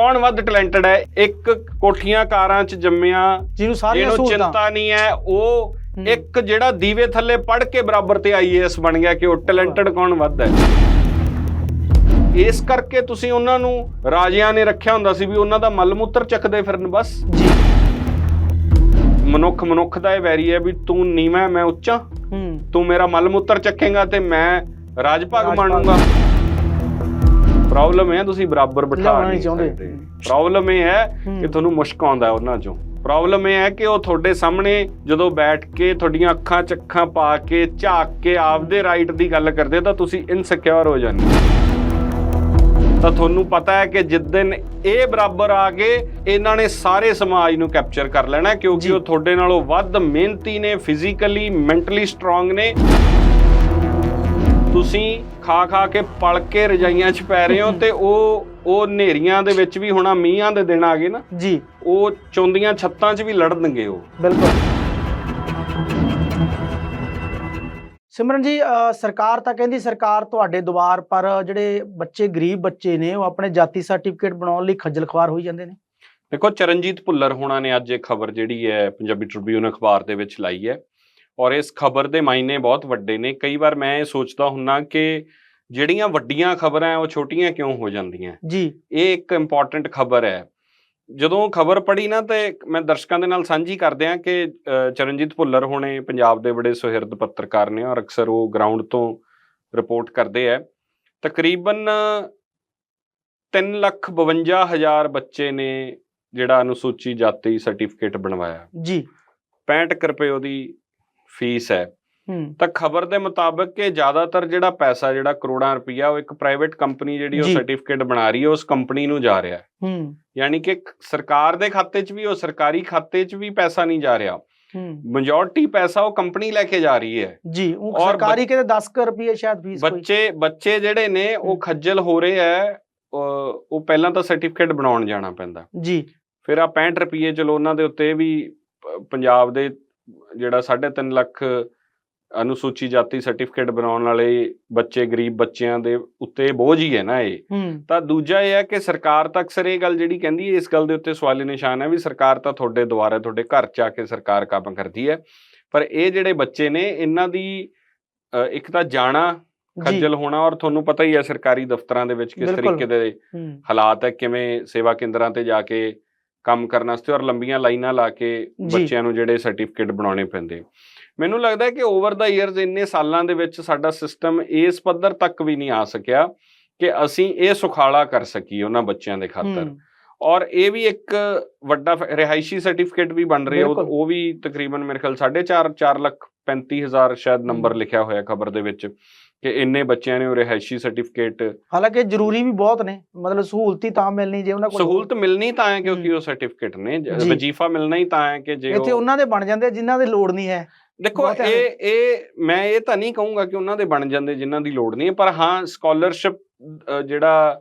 ਕੌਣ ਵੱਧ ਟੈਲੈਂਟਡ ਹੈ? ਇੱਕ ਕੋਠੀਆਂ ਕਾਰਾਂ 'ਚ ਜੰਮਿਆ ਜਿਹਨੂੰ ਸਾਰੀਆਂ ਜਿਹਨੂੰ ਸਹੂਲਤਾਂ। ਚਿੰਤਾ ਨਹੀਂ ਹੈ ਉਹ। ਇੱਕ ਜਿਹੜਾ ਦੀਵੇ ਥੱਲੇ ਪੜ ਕੇ ਬਰਾਬਰ ਤੇ ਆਈਏਐਸ ਬਣ ਗਿਆ ਕਿ ਉਹ ਟੈਲੈਂਟਡ ਕੌਣ ਵੱਧ ਹੈ? ਇਸ ਕਰਕੇ ਤੁਸੀਂ ਉਹਨਾਂ ਨੂੰ ਰਾਜਿਆਂ ਨੇ ਰੱਖਿਆ ਹੁੰਦਾ ਸੀ ਵੀ ਉਹਨਾਂ ਦਾ ਮਲ ਮੂਤਰ ਚੱਕਦੇ ਫਿਰਨ ਬਸ। ਜੀ। ਮਨੁੱਖ ਮਨੁੱਖ ਦਾ ਇਹ ਵੈਰੀ ਹੈ ਵੀ ਤੂੰ ਨੀਵਾਂ ਮੈਂ ਉੱਚਾ। ਤੂੰ ਮੇਰਾ ਮਲ ਮੂਤਰ ਚੱਕੇਗਾ ਤੇ ਮੈਂ ਰਾਜ ਭਾਗ। ਮਾਣੂੰਗਾ ਪ੍ਰੋਬਲਮ ਹੈ ਤੁਸੀਂ ਬਰਾਬਰ ਬਿਠਾ ਲਿਆਉਣਾ ਨਹੀਂ ਨਹੀਂ ਚਾਹੁੰਦੇ। ਸਕਦੇ ਪ੍ਰੋਬਲਮ ਇਹ ਹੈ ਕਿ। ਤੁਹਾਨੂੰ ਮੁਸ਼ਕ ਆਉਂਦਾ ਹੈ ਉਹਨਾਂ ਚੋਂ ਪ੍ਰੋਬਲਮ ਇਹ ਹੈ ਕਿ ਉਹ ਤੁਹਾਡੇ ਸਾਹਮਣੇ ਜਦੋਂ ਬੈਠ ਕੇ ਤੁਹਾਡੀਆਂ ਅੱਖਾਂ 'ਚ ਅੱਖਾਂ ਪਾ ਕੇ ਝਾਕ ਕੇ ਆਪਦੇ ਰਾਈਟ ਦੀ ਗੱਲ ਕਰਦੇ ਤਾਂ ਤੁਸੀਂ ਇਨਸਿਕਿਉਰ ਹੋ ਜਾਂਦੇ ਹੋ। ਤਾਂ ਤੁਹਾਨੂੰ ਪਤਾ ਹੈ ਕਿ ਜਿੱਦਨ ਇਹ ਬਰਾਬਰ ਆ ਗਏ ਇਹਨਾਂ ਨੇ ਸਾਰੇ ਸਮਾਜ ਨੂੰ ਕੈਪਚਰ ਕਰ ਲੈਣਾ ਕਿਉਂਕਿ। ਉਹ ਤੁਹਾਡੇ ਨਾਲੋਂ ਵੱਧ ਮਿਹਨਤੀ ਨੇ ਫਿਜ਼ੀਕਲੀ ਮੈਂਟਲੀ ਸਟਰੋਂਗ ਨੇ ਤੁਸੀਂ ਖਾ ਖਾ ਕੇ ਪਲ ਕੇ ਰਜਾਈਆਂ 'ਚ ਪੈ ਰਹੇ ਹੋ ਤੇ ਉਹ ਉਹ ਹਨੇਰੀਆਂ ਦੇ ਵਿੱਚ ਵੀ ਹੁਣਾ ਮੀਂਹਾਂ ਦੇ ਦਿਨ ਆ ਗਏ ਨਾ। ਜੀ। ਉਹ ਚੁੰਦੀਆਂ ਛੱਤਾਂ 'ਚ ਵੀ ਲੜਨਗੇ ਉਹ। ਬਿਲਕੁਲ। ਸਿਮਰਨ ਜੀ ਸਰਕਾਰ ਤਾਂ ਕਹਿੰਦੀ ਸਰਕਾਰ ਤੁਹਾਡੇ ਦੁਆਰ ਪਰ ਜਿਹੜੇ ਬੱਚੇ ਗਰੀਬ ਬੱਚੇ ਨੇ ਉਹ ਆਪਣੇ ਜਾਤੀ ਸਰਟੀਫਿਕੇਟ ਬਣਾਉਣ ਲਈ ਖੱਜਲ ਖਵਾਰ ਹੋਈ ਜਾਂਦੇ ਨੇ। ਦੇਖੋ ਚਰਨਜੀਤ ਭੁੱਲਰ ਹੋਣਾ ਨੇ ਅੱਜ ਇਹ ਖਬਰ ਜਿਹੜੀ ਹੈ ਪੰਜਾਬੀ ਟ੍ਰਿਬਿਊਨ ਅਖਬਾਰ ਦੇ ਵਿੱਚ ਲਾਈ ਹੈ। ਔਰ ਇਸ ਖਬਰ ਦੇ ਮਾਇਨੇ ਬਹੁਤ ਵੱਡੇ ਨੇ। ਕਈ ਵਾਰ ਮੈਂ ਇਹ ਸੋਚਦਾ ਹੁੰਨਾ ਕਿ ਜਿਹੜੀਆਂ ਵੱਡੀਆਂ ਖਬਰਾਂ ਉਹ ਛੋਟੀਆਂ ਕਿਉਂ ਹੋ ਜਾਂਦੀਆਂ? ਜੀ। ਇਹ ਇੱਕ ਇੰਪੋਰਟੈਂਟ ਖਬਰ ਹੈ। ਜਦੋਂ ਖਬਰ ਪੜੀ ਨਾ ਤੇ ਮੈਂ ਦਰਸ਼ਕਾਂ ਦੇ ਨਾਲ ਸਾਂਝੀ ਕਰਦਿਆਂ ਕਿ ਅ, ਚਰਨਜੀਤ ਭੁੱਲਰ ਹੋਣੇ ਪੰਜਾਬ ਦੇ ਬੜੇ ਸੁਹਿਰਦ ਪੱਤਰਕਾਰ ਨੇ ਔਰ ਅਕਸਰ ਉਹ ਗਰਾਊਂਡ ਤੋਂ ਰਿਪੋਰਟ ਕਰਦੇ ਆ ਤਕਰੀਬਨ 352000 ਬੱਚੇ ਨੇ ਜਿਹੜਾ ਅਨੁਸੂਚੀ ਜਾਤੀ ਸਰਟੀਫਿਕੇਟ ਬਣਵਾਇਆ। ਜੀ। 65 ਕੁ ਰੁਪਏ ਉਹਦੀ ਫੀਸ ਹੈ। ਤਾਂ ਖਬਰ ਦੇ ਮੁਤਾਬਕ ਕਿ ਜ਼ਿਆਦਾਤਰ ਜਿਹੜਾ ਪੈਸਾ ਜਿਹੜਾ ਕਰੋੜਾਂ ਰੁਪਈਆ ਉਹ ਇੱਕ ਪ੍ਰਾਈਵੇਟ ਕੰਪਨੀ ਜਿਹੜੀ ਉਹ। ਸਰਟੀਫਿਕੇਟ ਬਣਾ ਰਹੀ ਹੈ ਉਸ ਕੰਪਨੀ ਨੂੰ ਜਾ ਰਿਹਾ ਹੈ। ਹੂੰ। ਯਾਨੀ ਕਿ ਸਰਕਾਰ ਦੇ ਖਾਤੇ 'ਚ ਵੀ ਉਹ ਸਰਕਾਰੀ ਖਾਤੇ 'ਚ ਵੀ ਪੈਸਾ ਨਹੀਂ ਜਾ ਰਿਹਾ। ਹੂੰ। ਮੈਜੋਰਟੀ ਪੈਸਾ ਉਹ ਕੰਪਨੀ ਲੈ ਕੇ ਜਾ ਰਹੀ ਹੈ। ਜੀ ਉਹ ਸਰਕਾਰੀ ਕਹਿੰਦੇ 10 ਕੁ ਰੁਪਏ ਸ਼ਾਇਦ ਫੀਸ ਕੋਈ। ਬੱਚੇ ਬੱਚੇ ਜਿਹੜੇ ਨੇ ਉਹ। ਖੱਜਲ ਹੋ ਰਹੇ ਹੈ ਉਹ ਪਹਿਲਾਂ ਤਾਂ ਸਰਟੀਫਿਕੇਟ ਬਣਾਉਣ ਜਾਣਾ ਪੈਂਦਾ। ਜੀ। ਫਿਰ ਆ 65 ਰੁਪਏ ਚਲੋ ਉਹਨਾਂ ਦੇ ਉੱਤੇ ਵੀ ਪੰਜਾਬ ਦੇ ਜਿਹੜਾ 3.5 ਲੱਖ ਅਨੁਸੂਚੀ ਜਾਤੀ ਸਰਟੀਫਿਕੇਟ ਬਣਾਉਣ ਵਾਲੇ ਬੱਚੇ ਗਰੀਬ ਬੱਚਿਆਂ ਦੇ ਉੱਤੇ ਬੋਝ ਹੀ ਹੈ ਨਾ ਇਹ। ਤਾਂ ਦੂਜਾ ਇਹ ਹੈ ਕਿ ਸਰਕਾਰ ਤਾਂ ਅਕਸਰ ਇਹ ਗੱਲ ਜਿਹੜੀ ਕਹਿੰਦੀ ਹੈ ਇਸ ਗੱਲ ਦੇ ਉੱਤੇ ਸਵਾਲੀ ਨਿਸ਼ਾਨ ਹੈ ਵੀ ਸਰਕਾਰ ਤਾਂ ਤੁਹਾਡੇ ਦੁਆਰੇ ਤੁਹਾਡੇ ਘਰ ਚ ਆ ਕੇ ਸਰਕਾਰ ਕੰਮ ਕਰਦੀ ਹੈ। ਪਰ ਇਹ ਜਿਹੜੇ ਬੱਚੇ ਨੇ ਇਹਨਾਂ ਦੀ ਇੱਕ ਤਾਂ ਜਾਣਾ ਖੱਜਲ ਹੋਣਾ ਔਰ ਤੁਹਾਨੂੰ ਪਤਾ ਹੀ ਹੈ ਸਰਕਾਰੀ ਦਫ਼ਤਰਾਂ ਦੇ ਵਿੱਚ ਕਿਸ। ਤਰੀਕੇ ਦੇ ਹਾਲਾਤ ਹੈ ਕਿਵੇਂ ਸੇਵਾ ਕੇਂਦਰਾਂ ਤੇ ਜਾ ਕੇ ਕੰਮ ਕਰਨ ਵਾਸਤੇ ਔਰ ਲੰਬੀਆਂ ਲਾਈਨਾਂ ਲਾ ਕੇ। ਬੱਚਿਆਂ ਨੂੰ ਜਿਹੜੇ ਸਰਟੀਫਿਕੇਟ ਬਣਾਉਣੇ ਪੈਂਦੇ। ਮੈਨੂੰ ਲੱਗਦਾ ਹੈ ਕਿ ਓਵਰ ਦਾ ਇਅਰਸ ਇੰਨੇ ਸਾਲਾਂ ਦੇ ਵਿੱਚ ਸਾਡਾ ਸਿਸਟਮ ਇਸ ਪੱਧਰ ਤੱਕ ਵੀ ਨਹੀਂ ਆ ਸਕਿਆ ਕਿ ਅਸੀਂ ਇਹ ਸੁਖਾਲਾ ਕਰ ਸਕੀਏ ਉਹਨਾਂ ਬੱਚਿਆਂ ਦੇ ਖਾਤਰ। ਔਰ ਇਹ ਵੀ ਇੱਕ ਵੱਡਾ ਰਿਹਾਇਸ਼ੀ ਸਰਟੀਫਿਕੇਟ ਵੀ ਬਣ ਰਿਹਾ ਉਹ ਵੀ ਤਕਰੀਬਨ ਮੇਰੇ ਖਿਆਲ 4.5 4 ਲੱਖ 35 ਹਜ਼ਾਰ ਸ਼ਾਇਦ ਨੰਬਰ। ਲਿਖਿਆ ਹੋਇਆ ਖਬਰ ਦੇ ਵਿੱਚ। ਕਿ ਇੰਨੇ ਬੱਚਿਆਂ ਨੇ ਉਹ ਰਿਹਾਇਸ਼ੀ ਸਰਟੀਫਿਕੇਟ ਹਾਲਾਂਕਿ ਜ਼ਰੂਰੀ ਵੀ ਬਹੁਤ ਨੇ ਮਤਲਬ ਸਹੂਲਤ ਤਾਂ ਮਿਲਣੀ ਜੇ ਉਹਨਾਂ ਕੋਲ ਸਹੂਲਤ ਮਿਲਣੀ ਤਾਂ ਹੈ ਕਿਉਂਕਿ। ਉਹ ਸਰਟੀਫਿਕੇਟ ਨੇ। ਵਜ਼ੀਫਾ ਮਿਲਣਾ ਹੀ ਤਾਂ ਹੈ ਕਿ ਜੇ ਇੱਥੇ ਉਹ ਉਹਨਾਂ ਦੇ ਬਣ ਜਾਂਦੇ ਜਿਨ੍ਹਾਂ ਦੇ ਲੋੜ ਨਹੀਂ ਹੈ ਦੇਖੋ। ਇਹ ਇਹ ਮੈਂ ਇਹ ਤਾਂ ਨਹੀਂ ਕਹੂੰਗਾ ਕਿ ਉਹਨਾਂ ਦੇ ਬਣ ਜਾਂਦੇ ਜਿਨ੍ਹਾਂ ਦੀ ਲੋੜ ਨਹੀਂ ਹੈ ਪਰ ਹਾਂ ਸਕਾਲਰਸ਼ਿਪ ਜਿਹੜਾ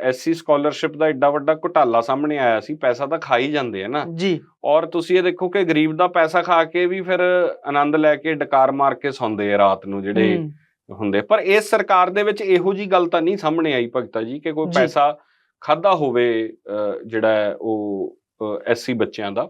ਐਸਸੀ ਸਕਾਲਰਸ਼ਿਪ ਦਾ ਐਡਾ ਵੱਡਾ ਘੁਟਾਲਾ ਸਾਹਮਣੇ ਆਇਆ ਸੀ ਪੈਸਾ ਤਾਂ ਖਾ ਹੀ ਜਾਂਦੇ ਆ ਨਾ ਜੀ ਔਰ ਤੁਸੀਂ ਇਹ ਦੇਖੋ ਕਿ ਗਰੀਬ ਦਾ ਪੈਸਾ ਖਾ ਕੇ ਵੀ ਫਿਰ ਆਨੰਦ ਲੈ ਕੇ ਡਕਾਰ ਮਾਰ ਕੇ ਸੌਂਦੇ ਆ ਰਾਤ ਨੂੰ ਜਿਹੜੇ ਹੁੰਦੇ ਪਰ ਇਸ ਸਰਕਾਰ ਦੇ ਵਿੱਚ ਇਹੋ ਜੀ ਗੱਲ ਤਾਂ ਨਹੀਂ ਸਾਹਮਣੇ ਆਈ ਭਗਤਾ ਜੀ ਕਿ ਕੋਈ। ਪੈਸਾ ਖਾਦਾ ਹੋਵੇ ਜਿਹੜਾ ਉਹ ਐਸਸੀ ਬੱਚਿਆਂ ਦਾ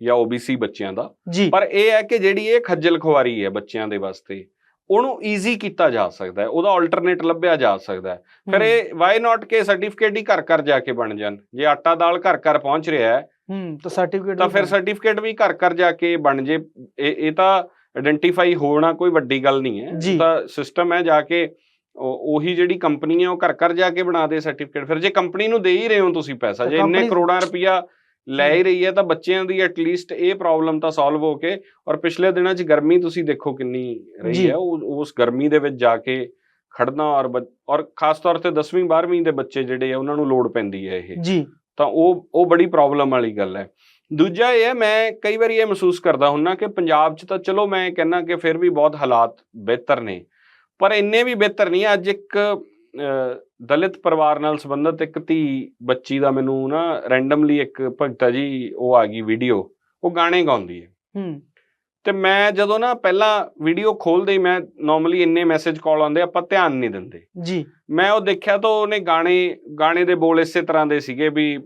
ਜਾਂ ਓਬੀਸੀ ਬੱਚਿਆਂ ਦਾ। ਪਰ ਇਹ ਹੈ ਕਿ ਜਿਹੜੀ ਇਹ ਖੱਜਲ ਖੁਆਰੀ ਹੈ ਬੱਚਿਆਂ ਦੇ ਵਾਸਤੇ ਉਹਨੂੰ ਈਜ਼ੀ ਕੀਤਾ ਜਾ ਸਕਦਾ ਹੈ ਉਹਦਾ ਆਲਟਰਨੇਟ ਲੱਭਿਆ ਜਾ ਸਕਦਾ ਹੈ। ਫਿਰ ਇਹ ਵਾਈ ਨਾਟ ਕੇ ਸਰਟੀਫਿਕੇਟ ਹੀ ਘਰ ਘਰ ਜਾ ਕੇ ਬਣ ਜਾਣ। ਜੇ ਆਟਾ ਦਾਲ ਘਰ ਘਰ ਪਹੁੰਚ ਰਿਹਾ ਹੈ ਹੂੰ ਤਾਂ ਸਰਟੀਫਿਕੇਟ ਤਾਂ ਫਿਰ ਸਰਟੀਫਿਕੇਟ ਵੀ ਘਰ ਘਰ ਜਾ ਕੇ ਬਣ ਜੇ। ਇਹ ਇਹ ਤਾਂ ਆਇਡੈਂਟੀਫਾਈ ਹੋਣਾ ਕੋਈ ਵੱਡੀ ਗੱਲ ਨਹੀਂ ਹੈ। ਤਾਂ ਸਿਸਟਮ ਹੈ ਜਾ ਕੇ ਉਹ- ਜਿਹੜੀ ਕੰਪਨੀ ਹੈ ਉਹ ਘਰ ਘਰ ਜਾ ਕੇ ਬਣਾ ਦੇ ਸਰਟੀਫਿਕੇਟ ਫਿਰ ਜੇ ਕੰਪਨੀ ਨੂੰ ਦੇ ਹੀ ਰਹੇ ਹੋ ਤੁਸੀਂ ਪੈਸਾ ਜੇ ਇੰਨੇ ਕਰੋੜਾਂ ਰੁਪਇਆ ਲੈ ਹੀ ਰਹੀ ਹੈ ਤਾਂ ਬੱਚਿਆਂ ਦੀ ਐਟਲੀਸਟ ਇਹ ਪ੍ਰੋਬਲਮ ਤਾਂ ਸੋਲਵ ਹੋ ਕੇ ਔਰ ਪਿਛਲੇ ਦਿਨਾਂ 'ਚ ਗਰਮੀ ਤੁਸੀਂ ਦੇਖੋ ਕਿੰਨੀ। ਰਹੀ ਹੈ। ਉਹ ਉਸ ਗਰਮੀ ਦੇ ਵਿੱਚ ਜਾ ਕੇ ਖੜਨਾ ਔਰ ਔਰ ਖਾਸ ਤੌਰ ਤੇ 10ਵੀਂ 12ਵੀਂ ਦੇ ਬੱਚੇ ਜਿਹੜੇ ਆ ਉਹਨਾਂ ਨੂੰ ਲੋੜ ਪੈਂਦੀ ਹੈ ਇਹ। ਜੀ। ਤਾਂ ਉਹ ਉਹ ਬੜੀ ਪ੍ਰੋਬਲਮ ਵਾਲੀ ਗੱਲ ਹੈ। ਦੂਜਾ ਇਹ ਹੈ ਮੈਂ ਕਈ ਵਾਰੀ ਇਹ ਮਹਿਸੂਸ ਕਰਦਾ ਹੁੰਨਾ ਕਿ ਪੰਜਾਬ 'ਚ ਤਾਂ ਚਲੋ ਮੈਂ ਕਹਿੰਨਾ ਕਿ ਫਿਰ ਵੀ ਬਹੁਤ ਹਾਲਾਤ ਬਿਹਤਰ ਨੇ ਪਰ ਇੰਨੇ ਵੀ ਬਿਹਤਰ ਨਹੀਂ। ਅੱਜ ਇੱਕ ਦਲਿਤ ਪਰਿਵਾਰ ਨਾਲ ਸੰਬੰਧਿਤ ਇੱਕ ਧੀ ਬੱਚੀ ਦਾ ਮੈਨੂੰ ਨਾ ਰੈਂਡਮਲੀ ਇੱਕ ਭਗਤਾ ਜੀ ਉਹ ਆ ਗਈ ਵੀਡੀਓ ਉਹ ਗਾਣੇ ਗਾਉਂਦੀ ਹੈ। ਹੂੰ। ਤੇ ਮੈਂ ਜਦੋਂ ਨਾ ਪਹਿਲਾਂ ਵੀਡੀਓ ਖੋਲਦੇ ਹੀ ਮੈਂ ਨਾਰਮਲੀ ਇੰਨੇ ਮੈਸੇਜ ਕਾਲ ਆਉਂਦੇ ਆਪਾਂ ਧਿਆਨ ਨਹੀਂ ਦਿੰਦੇ। ਜੀ। ਮੈਂ ਉਹ ਦੇਖਿਆ ਤਾਂ ਉਹਨੇ ਗਾਣੇ ਗਾਣੇ ਦੇ ਬੋਲ ਇਸੇ ਤਰ੍ਹਾਂ ਦੇ ਸੀਗੇ ਵੀ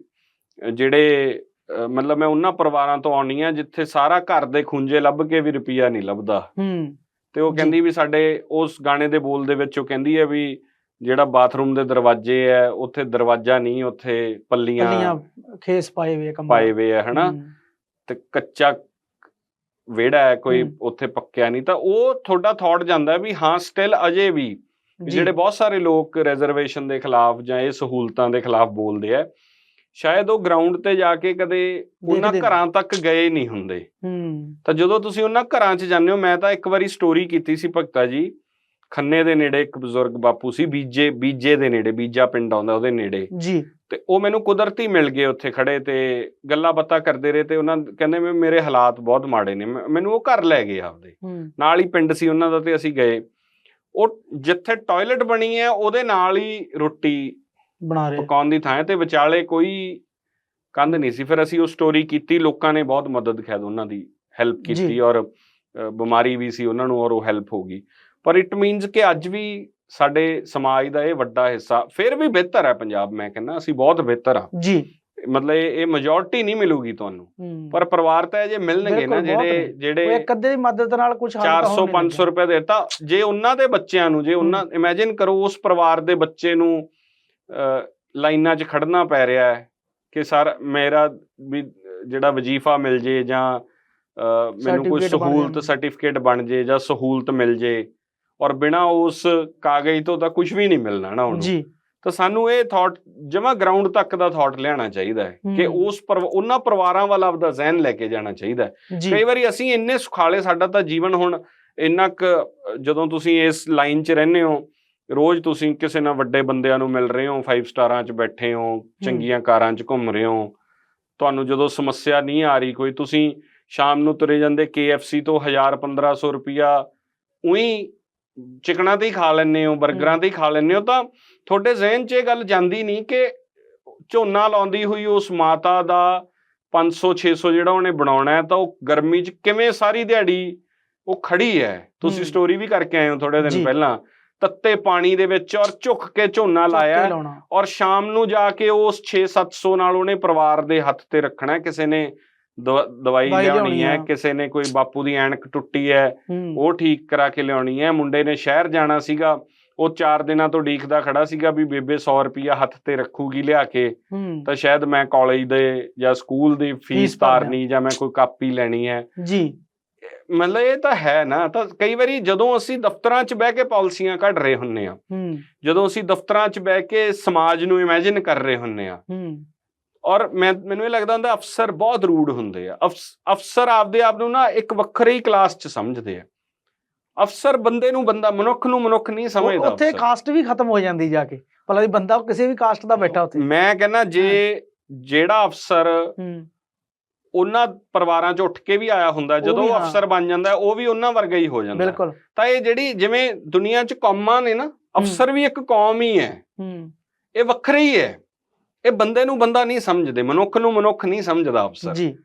ਜਿਹੜੇ ਮਤਲਬ ਮੈਂ ਉਹਨਾਂ ਪਰਿਵਾਰਾਂ ਤੋਂ ਆਉਣੀ ਆ ਜਿੱਥੇ ਸਾਰਾ ਘਰ ਦੇ ਖੁੰਝੇ ਲੱਭ ਕੇ ਵੀ ਰੁਪਈਆ ਨਹੀਂ ਲੱਭਦਾ। ਹੂੰ। ਤੇ ਉਹ। ਕਹਿੰਦੀ ਵੀ ਸਾਡੇ ਉਸ ਗਾਣੇ ਦੇ ਬੋਲ ਦੇ ਵਿੱਚ ਉਹ ਕਹਿੰਦੀ ਹੈ ਵੀ ਜਿਹੜਾ ਬਾਥਰੂਮ ਦੇ ਦਰਵਾਜ਼ੇ ਹੈ ਉੱਥੇ ਦਰਵਾਜ਼ਾ ਨਹੀਂ ਉੱਥੇ ਪੱਲੀਆਂ ਪੱਲੀਆਂ ਖੇਸ ਪਾਏ ਹੋਏ ਕੰਬਲ ਪਾਏ ਹੋਏ ਆ ਹਨਾ? ਤੇ ਕੱਚਾ ਵਿਹੜਾ ਹੈ ਕੋਈ। ਉੱਥੇ ਪੱਕਿਆ ਨਹੀਂ ਤਾਂ ਉਹ ਤੁਹਾਡਾ ਥਾਟ ਜਾਂਦਾ ਵੀ ਹਾਂ ਸਟਿਲ ਅਜੇ ਵੀ ਵੀ ਜਿਹੜੇ ਬਹੁਤ ਸਾਰੇ ਲੋਕ ਰਿਜ਼ਰਵੇਸ਼ਨ ਦੇ ਖਿਲਾਫ ਜਾਂ ਇਹ ਸਹੂਲਤਾਂ ਦੇ ਖਿਲਾਫ ਬੋਲਦੇ ਆ ਸ਼ਾਇਦ ਉਹ ਗਰਾਊਂਡ ਤੇ ਜਾ ਕੇ ਕਦੇ ਉਹਨਾਂ ਘਰਾਂ ਤੱਕ ਗਏ ਨਹੀਂ ਹੁੰਦੇ। ਹੂੰ। ਤਾਂ ਜਦੋਂ ਤੁਸੀਂ ਉਹਨਾਂ ਘਰਾਂ 'ਚ ਜਾਂਦੇ ਹੋ ਮੈਂ ਤਾਂ ਇੱਕ ਵਾਰੀ ਸਟੋਰੀ ਕੀਤੀ ਸੀ ਭਗਤਾ ਜੀ। ਖੰਨੇ ਦੇ ਨੇੜੇ ਇੱਕ ਬਜ਼ੁਰਗ ਬਾਪੂ ਸੀ ਬੀਜੇ ਬੀਜੇ ਦੇ ਨੇੜੇ ਬੀਜਾ ਪਿੰਡ ਆਉਂਦਾ ਉਹਦੇ ਨੇੜੇ। ਜੀ। ਤੇ ਉਹ ਮੈਨੂੰ ਕੁਦਰਤੀ ਮਿਲ ਗਏ ਉੱਥੇ ਖੜੇ ਤੇ ਗੱਲਾਂ ਬਾਤਾਂ ਕਰਦੇ ਰਹੇ ਤੇ ਉਹਨਾਂ ਕਹਿੰਦੇ ਵੀ ਮੇਰੇ ਹਾਲਾਤ ਬਹੁਤ ਮਾੜੇ ਨੇ ਮੈਂ- ਮੈਨੂੰ ਉਹ ਘਰ ਲੈ ਗਏ ਆਪਦੇ। ਨਾਲ ਹੀ ਪਿੰਡ ਸੀ ਉਹਨਾਂ ਦਾ ਤੇ ਅਸੀਂ ਗਏ। ਉਹ ਜਿੱਥੇ ਟਾਇਲਟ ਬਣੀ ਹੈ ਉਹਦੇ ਨਾਲ ਹੀ ਰੋਟੀ ਬਣਾ ਰਹੇ ਪਕਾਉਣ ਦੀ ਥਾਂ ਤੇ ਵਿਚਾਲੇ ਕੋਈ ਕੰਧ ਨਹੀਂ ਸੀ। ਫਿਰ ਅਸੀਂ ਉਹ ਸਟੋਰੀ ਕੀਤੀ ਲੋਕਾਂ ਨੇ ਬਹੁਤ ਮਦਦ ਖੈਦ ਉਹਨਾਂ ਦੀ ਹੈਲਪ। ਕੀਤੀ ਔਰ ਬਿਮਾਰੀ ਵੀ ਸੀ ਉਹਨਾਂ ਨੂੰ ਔਰ ਉਹ ਹੈਲਪ ਹੋ ਗਈ। ਪਰ ਇਟ ਮੀਨਸ ਕਿ ਅੱਜ ਵੀ ਸਾਡੇ ਸਮਾਜ ਦਾ ਇਹ ਵੱਡਾ ਹਿੱਸਾ ਫਿਰ ਵੀ ਬਿਹਤਰ ਹੈ ਪੰਜਾਬ ਮੈਂ ਕਹਿੰਦਾ ਅਸੀਂ ਬਹੁਤ ਬਿਹਤਰ ਆ ਜੀ। ਮਤਲਬ ਇਹ ਮੈਜੋਰਟੀ ਨਹੀਂ ਮਿਲੂਗੀ ਤੁਹਾਨੂੰ। ਪਰ ਪਰਿਵਾਰ ਤਾਂ ਜੇ ਮਿਲਣਗੇ ਨਾ ਜਿਹੜੇ। ਜਿਹੜੇ ਇੱਕ ਅੱਧੇ ਦੀ ਮਦਦ ਨਾਲ ਕੁਝ 400 500 ਰੁਪਏ ਦੇਤਾ। ਜੇ ਉਹਨਾਂ ਦੇ ਬੱਚਿਆਂ ਨੂੰ ਜੇ ਉਹਨਾਂ ਇਮੇਜਿਨ ਕਰੋ ਉਸ ਪਰਿਵਾਰ ਦੇ ਬੱਚੇ ਨੂੰ ਲਾਈਨਾਂ 'ਚ ਖੜਨਾ ਪੈ ਰਿਹਾ ਹੈ ਕਿ ਸਰ ਮੇਰਾ ਵੀ ਜਿਹੜਾ ਵਜ਼ੀਫਾ ਮਿਲ ਜੇ ਜਾਂ ਮੈਨੂੰ ਕੋਈ ਸਹੂਲਤ। ਸਰਟੀਫਿਕੇਟ ਬਣ ਜੇ ਜਾਂ ਸਹੂਲਤ ਮਿਲ ਜੇ ਔਰ ਬਿਨਾ ਉਸ ਕਾਗਜ਼ ਤੋਂ ਤਾਂ ਕੁਝ ਵੀ ਨਹੀਂ ਮਿਲਣਾ ਨਾ ਉਹਨੂੰ ਜੀ ਤਾਂ ਸਾਨੂੰ ਇਹ ਥਾਟ ਜਮਾ ਗਰਾਊਂਡ ਤੱਕ ਦਾ ਥਾਟ ਲਿਆਉਣਾ ਚਾਹੀਦਾ ਹੈ ਕਿ। ਉਸ ਉਹਨਾਂ ਪਰਿਵਾਰਾਂ ਵੱਲ ਆਪਦਾ ਜ਼ਹਿਨ ਲੈ ਕੇ ਜਾਣਾ ਚਾਹੀਦਾ ਹੈ ਕਈ ਵਾਰੀ ਅਸੀਂ ਇੰਨੇ ਸੁਖਾਲੇ ਸਾਡਾ ਤਾਂ ਜੀਵਨ ਹੁਣ ਇੰਨਾ ਕੁ ਜਦੋਂ ਤੁਸੀਂ ਇਸ ਲਾਈਨ 'ਚ ਰਹਿੰਦੇ ਹੋ ਰੋਜ਼ ਤੁਸੀਂ ਕਿਸੇ ਨਾਲ ਵੱਡੇ ਬੰਦਿਆਂ ਨੂੰ ਮਿਲ ਰਹੇ ਹੋ 5 ਸਟਾਰਾਂ 'ਚ ਬੈਠੇ ਹੋ ਚੰਗੀਆਂ ਕਾਰਾਂ 'ਚ ਘੁੰਮ ਰਹੇ ਹੋ ਤੁਹਾਨੂੰ ਜਦੋਂ ਸਮੱਸਿਆ ਨਹੀਂ ਆ ਰਹੀ ਕੋਈ ਤੁਸੀਂ ਸ਼ਾਮ ਨੂੰ ਤੁਰੇ ਜਾਂਦੇ KFC ਤੋਂ 1000 1500 ਰੁਪਿਆ ਉਹੀ ਚਿਕਨਾਂ ਤੇ ਹੀ ਖਾ ਲੈਂਦੇ ਹੋ 버ਗਰਾਂ ਤੇ ਹੀ ਖਾ ਲੈਂਦੇ ਹੋ ਤਾਂ ਤੁਹਾਡੇ ਜ਼ਿਹਨ 'ਚ ਇਹ ਗੱਲ ਜਾਂਦੀ ਨਹੀਂ ਕਿ ਝੋਨਾ ਲਾਉਂਦੀ ਹੋਈ ਉਸ ਮਾਤਾ ਦਾ 500 600 ਜਿਹੜਾ ਉਹਨੇ ਬਣਾਉਣਾ ਹੈ ਤਾਂ ਉਹ ਗਰਮੀ 'ਚ ਕਿਵੇਂ ਸਾਰੀ ਦਿਹਾੜੀ ਉਹ ਖੜੀ ਹੈ ਤੁਸੀਂ। ਸਟੋਰੀ ਵੀ ਕਰਕੇ ਆਏ ਹੋ ਥੋੜੇ। ਦਿਨ ਪਹਿਲਾਂ ਤੱਤੇ ਪਾਣੀ ਦੇ ਵਿੱਚ ਔਰ ਝੁੱਕ ਕੇ ਝੋਨਾ ਲਾਇਆ ਔਰ ਸ਼ਾਮ ਨੂੰ ਜਾ ਕੇ ਉਸ 6-700 ਨਾਲ ਉਹਨੇ ਪਰਿਵਾਰ ਦੇ ਹੱਥ ਤੇ ਰੱਖਣਾ। ਕਿਸੇ ਨੇ ਦਵਾ- ਦਵਾਈ ਲਿਆਉਣੀ ਹੈ। ਕਿਸੇ ਨੇ ਕੋਈ ਬਾਪੂ ਦੀ ਐਨਕ ਟੁੱਟੀ ਹੈ ਉਹ ਠੀਕ ਕਰਾ ਕੇ ਲਿਆਉਣੀ ਹੈ। ਮੁੰਡੇ ਨੇ ਸ਼ਹਿਰ ਜਾਣਾ ਸੀਗਾ ਉਹ 4 ਦਿਨਾਂ ਤੋਂ ਡੀਕਦਾ ਖੜਾ ਸੀਗਾ ਵੀ ਬੇਬੇ 100 ਰੁਪਿਆ ਹੱਥ ਤੇ ਰੱਖੂਗੀ ਲਿਆ ਕੇ। ਤਾਂ ਸ਼ਾਇਦ ਮੈਂ ਕਾਲਜ ਦੇ ਜਾਂ ਸਕੂਲ ਦੀ ਫੀਸ। ਤਾਰਨੀ ਜਾਂ ਮੈਂ ਕੋਈ ਕਾਪੀ ਲੈਣੀ ਹੈ। ਜੀ। ਮਤਲਬ ਇਹ ਤਾਂ ਹੈ ਨਾ ਤਾਂ ਕਈ ਵਾਰੀ ਜਦੋਂ ਅਸੀਂ ਦਫ਼ਤਰਾਂ 'ਚ ਬਹਿ ਕੇ ਪਾਲਿਸੀਆਂ ਕੱਢ ਰਹੇ ਹੁੰਨੇ ਆ ਜਦੋਂ ਅਸੀਂ ਦਫ਼ਤਰਾਂ 'ਚ ਬਹਿ ਕੇ ਸਮਾਜ ਨੂੰ ਇਮੇਜਿਨ ਕਰ ਰਹੇ ਹੁੰਨੇ ਆ ਔਰ ਮੈਂ ਮੈਨੂੰ ਇਹ ਲੱਗਦਾ ਹੁੰਦਾ ਅਫਸਰ ਬਹੁਤ ਰੂਡ ਹੁੰਦੇ ਆ ਅਫਸ- ਅਫਸਰ ਆਪਦੇ ਆਪ ਨੂੰ ਨਾ ਇੱਕ ਵੱਖਰੀ ਕਲਾਸ 'ਚ ਸਮਝਦੇ ਆ। ਅਫਸਰ ਬੰਦੇ ਨੂੰ ਬੰਦਾ ਮਨੁੱਖ ਨੂੰ ਮਨੁੱਖ ਨਹੀਂ ਸਮਝਦਾ ਉੱਥੇ। ਕਾਸਟ ਵੀ ਖਤਮ ਹੋ ਜਾਂਦੀ ਜਾ ਕੇ ਭਲਾ ਦੀ ਬੰਦਾ ਕਿਸੇ ਵੀ ਕਾਸਟ ਦਾ ਬੈਠਾ ਉੱਥੇ। ਮੈਂ ਕਹਿੰਦਾ ਜੇ ਜਿਹੜਾ ਅਫਸਰ ਉਹਨਾਂ ਪਰਿਵਾਰਾਂ 'ਚ ਉੱਠ ਕੇ ਵੀ ਆਇਆ ਹੁੰਦਾ ਜਦੋਂ ਉਹ। ਅਫਸਰ ਬਣ ਜਾਂਦਾ ਉਹ ਵੀ ਉਹਨਾਂ ਵਰਗਾ ਹੀ ਹੋ ਜਾਂਦਾ ਬਿਲਕੁਲ। ਤਾਂ ਇਹ ਜਿਹੜੀ ਜਿਵੇਂ ਦੁਨੀਆ 'ਚ ਕੌਮਾਂ ਨੇ ਨਾ ਅਫਸਰ ਵੀ ਇੱਕ ਕੌਮ ਹੀ ਹੈ। ਹੂੰ। ਇਹ ਵੱਖਰੇ ਹੀ ਹੈ। ਇਹ ਬੰਦੇ ਨੂੰ ਬੰਦਾ ਨਹੀਂ ਸਮਝਦੇ ਮਨੁੱਖ ਨੂੰ ਮਨੁੱਖ ਨਹੀਂ ਸਮਝਦਾ ਅਫਸਰ। ਜੀ।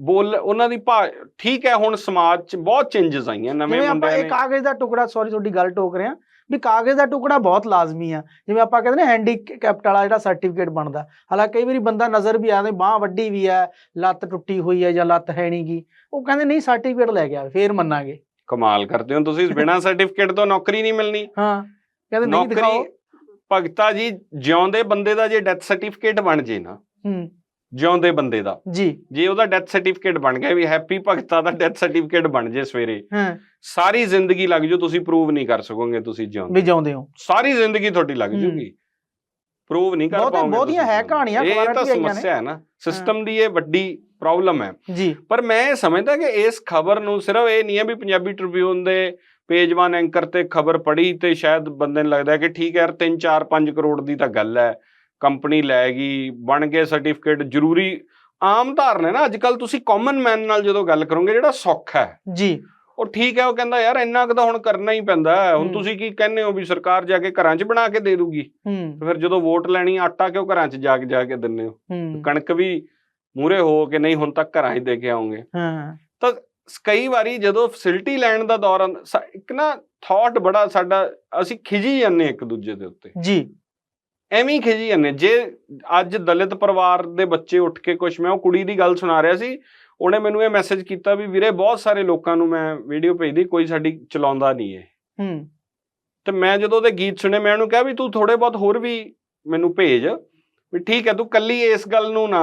ਬੋਲ ਉਹਨਾਂ ਦੀ ਭਾ ਠੀਕ ਹੈ ਹੁਣ ਸਮਾਜ 'ਚ ਬਹੁਤ ਚੇਂਜਸ ਆਈਆਂ ਨਵੇਂ ਜਿਵੇਂ ਆਪਾਂ ਮੁੰਡਿਆਂ ਇਹ ਕਾਗਜ਼ ਦਾ ਟੁਕੜਾ ਸੌਰੀ ਤੁਹਾਡੀ ਗੱਲ ਟੋਕ ਰਿਹਾ। ਵੀ ਕਾਗਜ਼ ਦਾ ਟੁਕੜਾ ਬਹੁਤ ਲਾਜ਼ਮੀ ਆ। ਜਿਵੇਂ ਆਪਾਂ ਕਹਿੰਦੇ ਨੇ ਹੈਂਡੀਕੈਪਟ ਵਾਲਾ ਜਿਹੜਾ ਸਰਟੀਫਿਕੇਟ ਬਣਦਾ। ਹਾਲਾਂਕਿ ਕਈ ਵਾਰੀ ਬੰਦਾ ਨਜ਼ਰ ਵੀ ਆਉਂਦਾ ਬਾਹ ਵੱਡੀ ਵੀ ਹੈ ਲੱਤ ਟੁੱਟੀ ਹੋਈ ਹੈ ਜਾਂ ਲੱਤ ਹੈ ਨਹੀਂਗੀ ਉਹ ਕਹਿੰਦੇ ਨਹੀਂ ਸਰਟੀਫਿਕੇਟ ਲੈ ਕੇ ਆ ਫੇਰ ਮੰਨਾਂਗੇ। ਕਮਾਲ ਕਰਦੇ ਹੋ ਤੁਸੀਂ ਬਿਨਾਂ ਸਰਟੀਫਿਕੇਟ ਤੋਂ ਨੌਕਰੀ ਨਹੀਂ ਮਿਲਣੀ। ਹਾਂ ਕਹਿੰਦੇ ਨਹੀਂ ਦਿਖਾਓ। ਭਗਤਾ ਜੀ ਜਿਉਂਦੇ ਬੰਦੇ ਦਾ ਜੇ ਡੈਥ ਸਰਟੀਫਿਕੇਟ ਬਣ ਜੇ ਨਾ ਹੂੰ। ਜਿਉਂਦੇ ਬੰਦੇ ਦਾ। ਜੀ। ਜੇ ਉਹਦਾ ਡੈਥ ਸਰਟੀਫਿਕੇਟ ਬਣ ਗਿਆ ਵੀ ਹੈਪੀ ਭਗਤਾ ਦਾ ਡੈਥ ਸਰਟੀਫਿਕੇਟ ਬਣ ਜੇ ਸਵੇਰੇ ਹਾਂ। ਸਾਰੀ ਜ਼ਿੰਦਗੀ ਲੱਗ ਜੂ ਤੁਸੀਂ ਪ੍ਰੂਵ ਨਹੀਂ ਕਰ ਸਕੋਗੇ ਤੁਸੀਂ ਜਿਉਂਦੇ। ਵੀ ਜਾਉਂਦੇ ਹੋ। ਸਾਰੀ ਜ਼ਿੰਦਗੀ ਤੁਹਾਡੀ ਲੱਗ। ਜੂਗੀ। ਪ੍ਰੂਵ ਨਹੀਂ ਕਰ ਬਹੁਤ- ਪਾਓਗੇ ਬਹੁਤੀਆਂ ਹੈ। ਕਹਾਣੀਆਂ, ਇਹ ਅਖਬਾਰਾਂ 'ਚ ਤਾਂ। ਸਮੱਸਿਆ ਹੈ ਨਾ। ਸਿਸਟਮ ਦੀ ਇਹ ਵੱਡੀ ਪ੍ਰੋਬਲਮ ਹੈ। ਜੀ। ਪਰ ਮੈਂ ਇਹ ਸਮਝਦਾ ਕਿ ਇਸ ਖਬਰ ਨੂੰ ਸਿਰਫ ਇਹ ਨਹੀਂ ਹੈ ਵੀ ਪੰਜਾਬੀ ਟ੍ਰਿਬਿਊਨ ਦੇ ਪੇਜ 1 ਐਂਕਰ ਤੇ ਖਬਰ ਪੜ੍ਹੀ ਤੇ ਸ਼ਾਇਦ ਬੰਦੇ ਨੂੰ ਲੱਗਦਾ ਕਿ ਠੀਕ ਹੈ ਯਾਰ 3 4 5 ਕਰੋੜ ਦੀ ਤਾਂ ਗੱਲ ਹੈ। ਕੰਪਨੀ ਲੈ ਗਈ ਬਣ ਗਏ ਸਰਟੀਫਿਕੇਟ ਜ਼ਰੂਰੀ ਆਮ ਧਾਰਨਾ ਹੈ ਨਾ ਅੱਜ ਕੱਲ ਤੁਸੀਂ ਕਾਮਨ ਮੈਨ ਨਾਲ ਜਦੋਂ ਗੱਲ ਕਰੋਗੇ ਜਿਹੜਾ ਸੌਖਾ ਹੈ। ਜੀ। ਉਹ ਠੀਕ ਹੈ ਉਹ ਕਹਿੰਦਾ ਯਾਰ ਇੰਨਾ ਕੁ ਤਾਂ ਹੁਣ ਕਰਨਾ ਹੀ ਪੈਂਦਾ। ਹੁਣ। ਤੁਸੀਂ ਕੀ ਕਹਿੰਦੇ ਹੋ ਵੀ ਸਰਕਾਰ ਜਾ ਕੇ ਘਰਾਂ 'ਚ ਬਣਾ ਕੇ ਦੇ ਦੂਗੀ? ਹੂੰ। ਤੇ ਫਿਰ ਜਦੋਂ ਵੋਟ ਲੈਣੀ ਆਟਾ ਕਿਉਂ ਘਰਾਂ 'ਚ ਜਾ ਕੇ ਜਾ ਕੇ ਦਿੰਦੇ ਹੋ? ਕਣਕ ਵੀ ਮੂਰੇ ਹੋ ਕੇ ਨਹੀਂ ਹੁਣ ਤੱਕ ਘਰਾਂ 'ਚ ਦੇ ਕੇ ਆਉਂਗੇ। ਹਾਂ। ਕਈ ਵਾਰੀ ਜਦੋਂ ਫੈਸਿਲਿਟੀ ਲੈਣ ਦਾ ਦੌਰ ਇੱਕ ਨਾ ਥਾਟ ਬੜਾ ਸਾਡਾ ਅਸੀਂ ਖਿਜੀ ਜਾਂਦੇ ਇੱਕ ਦੂਜੇ ਦੇ ਉੱਤੇ। ਜੀ। ਐਵੇਂ ਹੀ ਖਿਜੀ ਜਾਂਦੇ ਜੇ ਅੱਜ ਦਲਿਤ ਪਰਿਵਾਰ ਦੇ ਬੱਚੇ ਉੱਠ ਕੇ ਕੁਛ ਮੈਂ ਉਹ ਕੁੜੀ ਦੀ ਗੱਲ ਸੁਣਾ ਰਿਹਾ ਸੀ ਉਹਨੇ ਮੈਨੂੰ ਇਹ ਮੈਸੇਜ ਕੀਤਾ ਵੀ ਵੀਰੇ ਬਹੁਤ ਸਾਰੇ ਲੋਕਾਂ ਨੂੰ ਮੈਂ ਵੀਡੀਓ ਭੇਜਦੀ ਕੋਈ ਸਾਡੀ ਚਲਾਉਂਦਾ ਨਹੀਂ ਹੈ ਹੂੰ। ਤੇ ਮੈਂ ਜਦੋਂ ਉਹਦੇ ਗੀਤ ਸੁਣੇ ਮੈਂ ਉਹਨੂੰ ਕਿਹਾ ਵੀ ਤੂੰ ਥੋੜੇ ਬਹੁਤ ਹੋਰ ਵੀ ਮੈਨੂੰ ਭੇਜ ਵੀ ਠੀਕ ਹੈ ਤੂੰ ਕੱਲੀ ਇਸ ਗੱਲ ਨੂੰ ਨਾ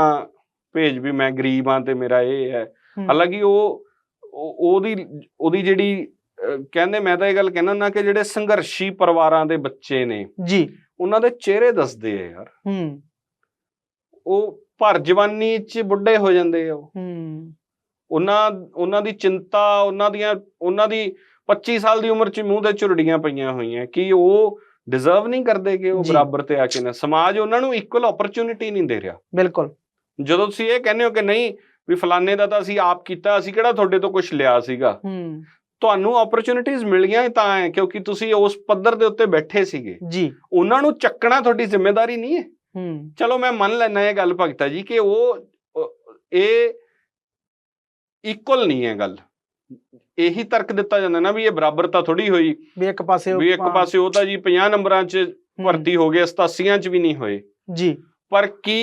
ਭੇਜ ਵੀ ਮੈਂ ਗਰੀਬ ਹਾਂ ਤੇ ਮੇਰਾ ਇਹ ਹੈ। ਹਾਲਾਂਕਿ ਉਹ ਉਹ- ਉਹਦੀ ਉਹਦੀ ਜਿਹੜੀ ਕਹਿੰਦੇ ਮੈਂ ਤਾਂ ਇਹ ਗੱਲ ਕਹਿਣਾ ਨਾ ਕਿ ਜਿਹੜੇ ਸੰਘਰਸ਼ੀ ਪਰਿਵਾਰਾਂ ਦੇ ਬੱਚੇ ਨੇ ਜੀ। ਉਹਨਾਂ ਦੇ ਚਿਹਰੇ ਦੱਸਦੇ ਆ ਯਾਰ। ਹੂੰ। ਉਹ ਭਰ ਜਵਾਨੀ 'ਚ ਬੁੱਢੇ ਹੋ ਜਾਂਦੇ ਆ ਹੂੰ। ਉਹਨਾਂ ਉਹਨਾਂ ਦੀ ਚਿੰਤਾ ਉਹਨਾਂ ਦੀਆਂ ਉਹਨਾਂ ਦੀ 25 ਸਾਲ ਦੀ ਉਮਰ 'ਚ ਮੂੰਹ ਦੇ ਝੁਰੜੀਆਂ ਪਈਆਂ ਹੋਈਆਂ ਕਿ ਉਹ ਡਿਜ਼ਰਵ ਨਹੀਂ ਕਰਦੇ ਕਿ ਉਹ ਬਰਾਬਰ ਤੇ ਆ ਕੇ ਨਾ। ਸਮਾਜ ਉਹਨਾਂ ਨੂੰ ਇਕੁਅਲ ਓਪਰਚੁਨਿਟੀ ਨਹੀਂ ਦੇ ਰਿਹਾ। ਬਿਲਕੁਲ। ਜਦੋਂ ਤੁਸੀਂ ਇਹ ਕਹਿੰਦੇ ਹੋ ਕਿ ਨਹੀਂ ਵੀ ਫਲਾਣੇ ਦਾ ਤਾਂ ਅਸੀਂ ਆਪ ਕੀਤਾ ਅਸੀਂ ਕਿਹੜਾ ਤੁਹਾਡੇ ਤੋਂ ਕੁਝ ਲਿਆ ਸੀਗਾ? ਤੁਹਾਨੂੰ ਓਪਰਚ्युनिटीज ਮਿਲ ਗਈਆਂ ਤਾਂ ਹੈ ਕਿਉਂਕਿ ਤੁਸੀਂ ਉਸ ਪੱਧਰ ਦੇ ਉੱਤੇ ਬੈਠੇ ਸੀਗੇ। ਜੀ। ਉਹਨਾਂ ਨੂੰ ਚੱਕਣਾ ਤੁਹਾਡੀ ਜ਼ਿੰਮੇਵਾਰੀ ਨਹੀਂ ਹੈ। ਹੂੰ। ਚਲੋ ਮੈਂ ਮੰਨ ਲੈਣਾ ਇਹ ਗੱਲ ਭਗਤਾ ਜੀ ਕਿ ਉਹ ਇਹ ਇਕੁਅਲ ਨਹੀਂ ਹੈ ਗੱਲ। ਇਹੀ ਤਰਕ ਦਿੱਤਾ ਜਾਂਦਾ ਨਾ ਵੀ ਇਹ ਬਰਾਬਰਤਾ ਥੋੜੀ ਹੋਈ। ਵੀ ਇੱਕ ਪਾਸੇ ਵੀ ਇੱਕ ਪਾਸੇ ਉਹ ਤਾਂ ਜੀ 50 ਨੰਬਰਾਂ 'ਚ ਵਰਦੀ ਹੋ ਗਏ 87ਾਂ 'ਚ ਵੀ ਨਹੀਂ ਹੋਏ। ਜੀ। ਪਰ ਕੀ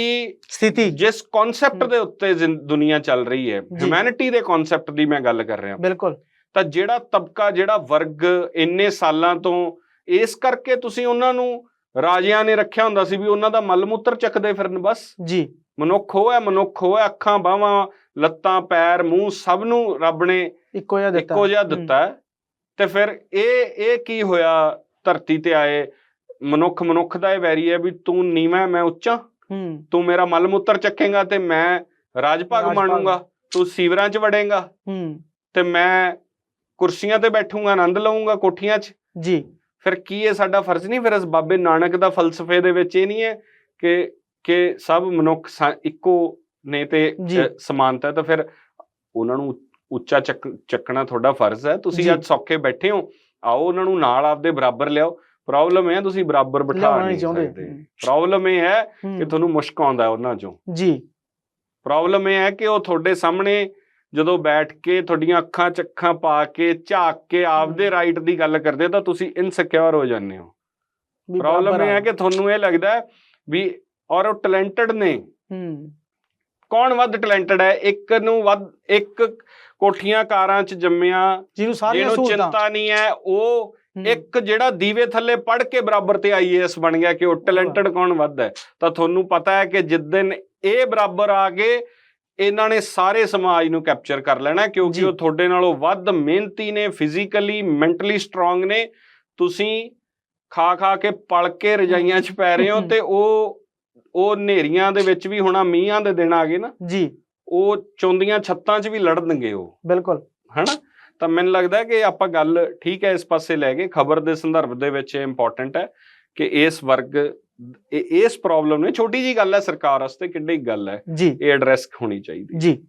ਸਥਿਤੀ। ਜਿਸ ਕਨਸੈਪਟ ਦੇ ਉੱਤੇ ਦੁਨੀਆ ਚੱਲ ਰਹੀ ਹੈ ਹਿਊਮੈਨਿਟੀ ਦੇ ਕਨਸੈਪਟ ਦੀ ਮੈਂ ਗੱਲ ਕਰ ਰਿਹਾ। ਬਿਲਕੁਲ। ਤਾਂ ਜਿਹੜਾ ਤਬਕਾ ਜਿਹੜਾ ਵਰਗ ਇੰਨੇ ਸਾਲਾਂ ਤੋਂ ਇਸ ਕਰਕੇ ਤੁਸੀਂ ਉਹਨਾਂ ਨੂੰ ਰਾਜਿਆਂ ਨੇ ਰੱਖਿਆ ਹੁੰਦਾ ਸੀ ਵੀ ਉਹਨਾਂ ਦਾ ਮਲ ਮੂਤਰ ਚੱਕਦੇ ਫਿਰਨ ਬਸ। ਜੀ। ਮਨੁੱਖ ਉਹ ਹੈ ਮਨੁੱਖ ਉਹ ਹੈ ਅੱਖਾਂ ਬਾਹਾਂ ਲੱਤਾਂ ਪੈਰ ਮੂੰਹ ਸਭ ਨੂੰ ਰੱਬ ਨੇ ਇੱਕੋ ਜਿਹਾ ਦਿੱਤਾ। ਇੱਕੋ ਜਿਹਾ ਦਿੱਤਾ ਤੇ ਫਿਰ ਇਹ ਇਹ ਕੀ ਹੋਇਆ ਧਰਤੀ ਤੇ ਆਏ? ਮਨੁੱਖ ਮਨੁੱਖ ਦਾ ਇਹ ਵੈਰੀ ਹੈ ਵੀ ਤੂੰ ਨੀਵਾਂ ਮੈਂ ਉੱਚਾ। ਤੂੰ ਮੇਰਾ ਮਲ ਮੂਤਰ ਚੱਕੇਗਾ ਤੇ ਮੈਂ ਰਾਜ ਭਾਗ ਰਾਜ ਭਾਗ। ਮਾਣੂੰਗਾ ਤੂੰ ਸੀਵਰਾਂ 'ਚ ਵੜੇਗਾ। ਤੇ ਮੈਂ ਕੁਰਸੀਆਂ ਤੇ ਬੈਠੂੰਗਾ ਆਨੰਦ ਲਵਾਂਗਾ ਕੋਠੀਆਂ 'ਚ। ਜੀ। ਫਿਰ ਕੀ ਇਹ ਸਾਡਾ ਫਰਜ਼ ਨਹੀਂ? ਫਿਰ ਇਸ ਬਾਬੇ ਨਾਨਕ ਦਾ ਫਲਸਫੇ ਦੇ ਵਿੱਚ ਇਹ ਨਹੀਂ ਹੈ ਕਿ ਕਿ ਸਭ ਮਨੁੱਖ ਇੱਕੋ ਨੇ ਤੇ ਸਮਾਨਤਾ ਤਾਂ ਫਿਰ ਉਹਨਾਂ ਨੂੰ ਉੱਚਾ ਚੱਕ ਚੱਕਣਾ ਤੁਹਾਡਾ ਫਰਜ਼ ਹੈ। ਤੁਸੀਂ। ਅੱਜ ਸੌਖੇ ਬੈਠੇ ਹੋ। ਆਓ ਉਹਨਾਂ ਨੂੰ ਨਾਲ ਆਪਦੇ ਬਰਾਬਰ ਲਿਆਓ। ਪ੍ਰੋਬਲਮ ਇਹ ਹੈ ਤੁਸੀਂ ਬਰਾਬਰ ਬਿਠਾ ਨਹੀਂ ਚਾਹੁੰਦੇ। ਪ੍ਰੋਬਲਮ ਇਹ ਹੈ ਕਿ ਤੁਹਾਨੂੰ ਮੁਸ਼ਕ ਆਉਂਦਾ ਉਹਨਾਂ ਚੋਂ। ਜੀ। ਪ੍ਰੋਬਲਮ ਇਹ ਹੈ ਕਿ ਉਹ ਤੁਹਾਡੇ ਸਾਹਮਣੇ ਜਦੋਂ ਬੈਠ ਕੇ ਤੁਹਾਡੀਆਂ ਅੱਖਾਂ ਚ ਅੱਖਾਂ ਪਾ ਕੇ ਝਾਕ ਕੇ ਆਪਦੇ ਰਾਈਟ ਦੀ ਗੱਲ ਕਰਦੇ ਤਾਂ ਤੁਸੀਂ ਇਨਸਿਕਿਉਰ ਹੋ ਜਾਂਦੇ ਹੋ। ਪ੍ਰੋਬਲਮ ਇਹ ਹੈ। ਕਿ ਤੁਹਾਨੂੰ ਇਹ ਲੱਗਦਾ ਵੀ ਔਰ ਉਹ ਟੈਲੈਂਟਡ ਨੇ। ਹੂੰ। ਕੌਣ ਵੱਧ ਟੈਲੈਂਟਡ ਹੈ? ਇੱਕ ਨੂੰ ਵੱਧ ਇੱਕ ਕੋਠੀਆਂ ਕਾਰਾਂ ਚ ਜੰਮਿਆ ਜਿਹਨੂੰ ਸਾਰੀਆਂ ਸਹੂਲਤਾਂ। ਚਿੰਤਾ ਨਹੀਂ ਹੈ ਉਹ ਇੱਕ ਜਿਹੜਾ ਦੀਵੇ ਥੱਲੇ ਪੜ ਕੇ ਬਰਾਬਰ ਤੇ ਆਈਏਐਸ ਬਣ ਗਿਆ ਕਿ ਉਹ ਟੈਲੈਂਟਡ ਕੌਣ ਵੱਧ ਹੈ? ਤਾਂ ਤੁਹਾਨੂੰ ਪਤਾ ਹੈ ਕਿ ਜਿੱਦਨ ਇਹ ਬਰਾਬਰ ਆ ਗਏ ਇਹਨਾਂ ਨੇ ਸਾਰੇ ਸਮਾਜ ਨੂੰ ਕੈਪਚਰ ਕਰ ਲੈਣਾ ਕਿਉਂਕਿ। ਉਹ ਤੁਹਾਡੇ ਨਾਲੋਂ ਵੱਧ ਮਿਹਨਤੀ ਨੇ ਫਿਜ਼ੀਕਲੀ ਮੈਂਟਲੀ ਸਟਰੋਂਗ ਨੇ। ਤੁਸੀਂ ਖਾ ਖਾ ਕੇ ਪਲ ਕੇ ਰਜਾਈਆਂ 'ਚ ਪੈ ਰਹੇ ਹੋ ਤੇ ਉਹ ਉਹ ਨੇਰੀਆਂ ਦੇ ਵਿੱਚ ਵੀ ਹੁਣਾ ਮੀਂਹਾਂ ਦੇ ਦਿਨ ਆ ਗਏ ਨਾ। ਜੀ। ਉਹ ਚੁੰਦੀਆਂ ਛੱਤਾਂ 'ਚ ਵੀ ਲੜਨਗੇ ਉਹ। ਬਿਲਕੁਲ। ਹਨਾ? ਤਾਂ ਮੈਨੂੰ ਲੱਗਦਾ ਹੈ ਕਿ ਆਪਾਂ ਗੱਲ ਠੀਕ ਹੈ ਇਸ ਪਾਸੇ ਲੈ ਗਏ। ਖਬਰ ਦੇ ਸੰਦਰਭ ਦੇ ਵਿੱਚ ਇਹ ਇੰਪੋਰਟੈਂਟ ਹੈ ਕਿ ਇਸ ਵਰਗ ਇਸ ਪ੍ਰੋਬਲਮ ਨੇ ਛੋਟੀ ਜੀ ਗੱਲ ਹੈ ਸਰਕਾਰ ਵਾਸਤੇ ਕਿੱਡੀ ਗੱਲ ਹੈ। ਇਹ ਐਡਰੈਸ ਹੋਣੀ ਚਾਹੀਦੀ ਜੀ।